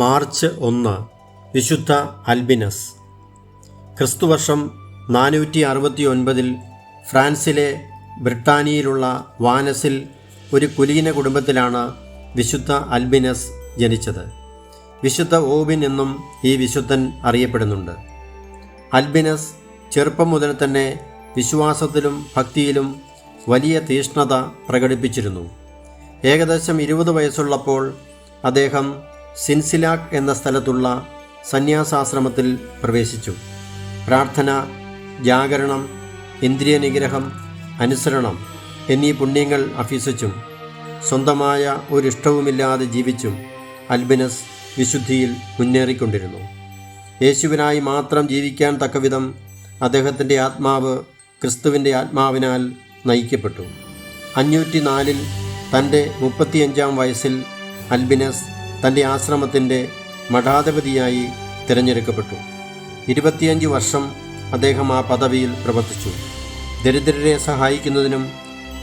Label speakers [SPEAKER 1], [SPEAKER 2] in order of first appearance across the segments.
[SPEAKER 1] March ഒന്ന് വിശുദ്ധ അൽബിനസ്. ക്രിസ്തുവർഷം നാനൂറ്റി അറുപത്തി ഒൻപതിൽ ഫ്രാൻസിലെ ബ്രിട്ടാനിയയിലുള്ള വാനസിൽ ഒരു കുലീന കുടുംബത്തിലാണ് വിശുദ്ധ അൽബിനസ് ജനിച്ചത്. വിശുദ്ധ ഓബിൻ എന്നും ഈ വിശുദ്ധൻ അറിയപ്പെടുന്നുണ്ട്. അൽബിനസ് ചെറുപ്പം മുതൽ തന്നെ വിശ്വാസത്തിലും ഭക്തിയിലും വലിയ തീഷ്ണത പ്രകടിപ്പിച്ചിരുന്നു. ഏകദേശം ഇരുപത് വയസ്സുള്ളപ്പോൾ അദ്ദേഹം സിൻസിലാക് എന്ന സ്ഥലത്തുള്ള സന്യാസാശ്രമത്തിൽ പ്രവേശിച്ചു. പ്രാർത്ഥന ജാഗരണം ഇന്ദ്രിയ നിഗ്രഹം അനുസരണം എന്നീ പുണ്യങ്ങൾ അഭ്യസിച്ചും സ്വന്തമായ ഒരിഷ്ടവുമില്ലാതെ ജീവിച്ചും അൽബിനസ് വിശുദ്ധിയിൽ മുന്നേറിക്കൊണ്ടിരുന്നു. യേശുവിനായി മാത്രം ജീവിക്കാൻ തക്കവിധം അദ്ദേഹത്തിന്റെ ആത്മാവ് ക്രിസ്തുവിന്റെ ആത്മാവിനാൽ നയിക്കപ്പെട്ടു. അഞ്ഞൂറ്റി നാലിൽ തന്റെ മുപ്പത്തിയഞ്ചാം വയസ്സിൽ അൽബിനസ് തന്റെ ആശ്രമത്തിന്റെ മഠാധിപതിയായി തിരഞ്ഞെടുക്കപ്പെട്ടു. ഇരുപത്തിയഞ്ച് വർഷം അദ്ദേഹം ആ പദവിയിൽ പ്രവർത്തിച്ചു. ദരിദ്രരെ സഹായിക്കുന്നതിനും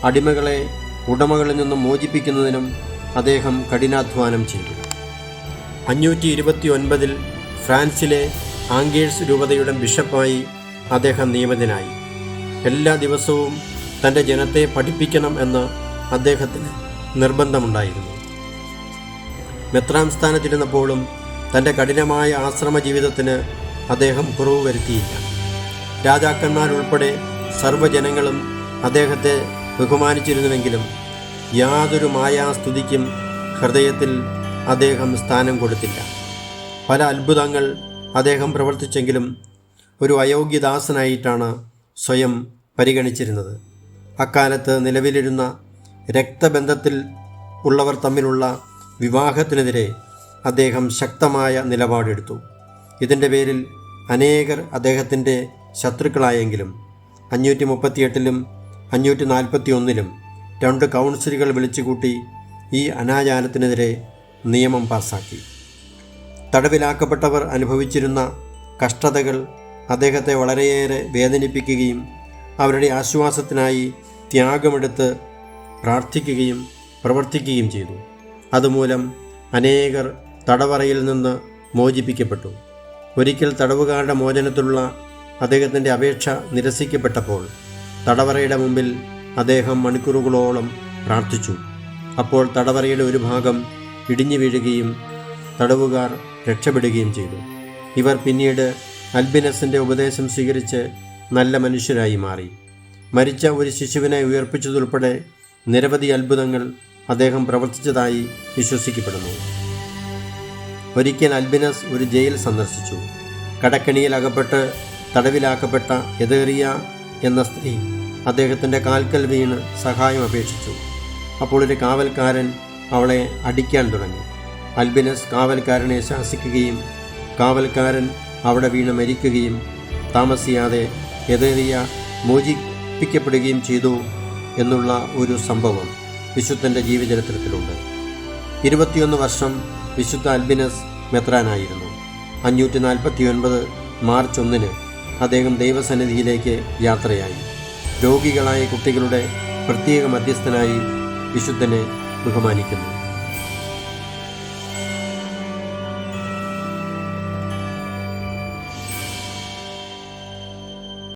[SPEAKER 1] അടിമകളെ ഉടമകളിൽ നിന്നും മോചിപ്പിക്കുന്നതിനും അദ്ദേഹം കഠിനാധ്വാനം ചെയ്തു. അഞ്ഞൂറ്റി ഇരുപത്തി ഒൻപതിൽ ഫ്രാൻസിലെ ആംഗേഴ്സ് രൂപതയുടെ ബിഷപ്പായി അദ്ദേഹം നിയമിതനായി. എല്ലാ ദിവസവും തന്റെ ജനത്തെ പഠിപ്പിക്കണം എന്ന് അദ്ദേഹത്തിന് നിർബന്ധമുണ്ടായിരുന്നു. മെത്രാം സ്ഥാനത്തിരുന്നപ്പോഴും തന്റെ കഠിനമായ ആശ്രമ ജീവിതത്തിന് അദ്ദേഹം കുറവ് വരുത്തിയില്ല. രാജാക്കന്മാരുൾപ്പെടെ സർവജനങ്ങളും അദ്ദേഹത്തെ ബഹുമാനിച്ചിരുന്നുവെങ്കിലും യാതൊരു മായാസ്തുതിക്കും ഹൃദയത്തിൽ അദ്ദേഹം സ്ഥാനം കൊടുത്തില്ല. പല അത്ഭുതങ്ങൾ അദ്ദേഹം പ്രവർത്തിച്ചെങ്കിലും ഒരു അയോഗ്യദാസനായിട്ടാണ് സ്വയം പരിഗണിച്ചിരുന്നത്. അക്കാലത്ത് നിലവിലിരുന്ന രക്തബന്ധത്തിൽ ഉള്ളവർ തമ്മിലുള്ള വിവാഹത്തിനെതിരെ അദ്ദേഹം ശക്തമായ നിലപാടെടുത്തു. ഇതിന്റെ പേരിൽ അനേകർ അദ്ദേഹത്തിന്റെ ശത്രുക്കളായെങ്കിലും അഞ്ഞൂറ്റി മുപ്പത്തിയെട്ടിലും അഞ്ഞൂറ്റി നാൽപ്പത്തി ഒന്നിലും രണ്ട് കൗൺസിലുകൾ വിളിച്ചുകൂട്ടി ഈ അനാചാരത്തിനെതിരെ നിയമം പാസാക്കി. തടവിലാക്കപ്പെട്ടവർ അനുഭവിച്ചിരുന്ന കഷ്ടതകൾ അദ്ദേഹത്തെ വളരെയേറെ വേദനിപ്പിക്കുകയും അവരുടെ ആശ്വാസത്തിനായി ത്യാഗമെടുത്ത് പ്രാർത്ഥിക്കുകയും പ്രവർത്തിക്കുകയും ചെയ്തു. അതുമൂലം അനേകർ തടവറയിൽ നിന്ന് മോചിപ്പിക്കപ്പെട്ടു. ഒരിക്കൽ തടവുകാരുടെ മോചനത്തിലുള്ള അദ്ദേഹത്തിന്റെ അപേക്ഷ നിരസിക്കപ്പെട്ടപ്പോൾ തടവറയുടെ മുമ്പിൽ അദ്ദേഹം മണിക്കൂറുകളോളം പ്രാർത്ഥിച്ചു. അപ്പോൾ തടവറയുടെ ഒരു ഭാഗം ഇടിഞ്ഞു വീഴുകയും തടവുകാർ രക്ഷപ്പെടുകയും ചെയ്തു. ഇവർ പിന്നീട് അൽബിനസിന്റെ ഉപദേശം സ്വീകരിച്ച് നല്ല മനുഷ്യരായി മാറി. മരിച്ച ഒരു ശിശുവിനെ ഉയർപ്പിച്ചതുൾപ്പെടെ നിരവധി അത്ഭുതങ്ങൾ അദ്ദേഹം പ്രവർത്തിച്ചതായി വിശ്വസിക്കപ്പെടുന്നു. ഒരിക്കൽ അൽബിനസ് ഒരു ജയിൽ സന്ദർശിച്ചു. കടക്കണിയിൽ അകപ്പെട്ട് തടവിലാക്കപ്പെട്ട എതേറിയ എന്ന സ്ത്രീ അദ്ദേഹത്തിന്റെ കാൽക്കൽ വീണ് സഹായം അപേക്ഷിച്ചു. അപ്പോൾ ഒരു കാവൽക്കാരൻ അവളെ അടിക്കാൻ തുടങ്ങി. അൽബിനസ് കാവൽക്കാരനെ ശാസിക്കുകയും കാവൽക്കാരൻ അവിടെ വീണ് മരിക്കുകയും താമസിയാതെ എതേറിയ മോചിപ്പിക്കപ്പെടുകയും ചെയ്തു എന്നുള്ള ഒരു സംഭവം. വിശുദ്ധന്റെ ജീവചരിത്രത്തിലുണ്ട് ഇരുപത്തിയൊന്ന് വർഷം വിശുദ്ധ അൽബിനസ് മെത്രാനായിരുന്നു. അഞ്ഞൂറ്റി നാൽപ്പത്തി ഒൻപത് മാർച്ച് ഒന്നിന് അദ്ദേഹം ദൈവസന്നിധിയിലേക്ക് യാത്രയായി. രോഗികളായ കുട്ടികളുടെ പ്രത്യേക മധ്യസ്ഥനായി വിശുദ്ധനെ ബഹുമാനിക്കുന്നു.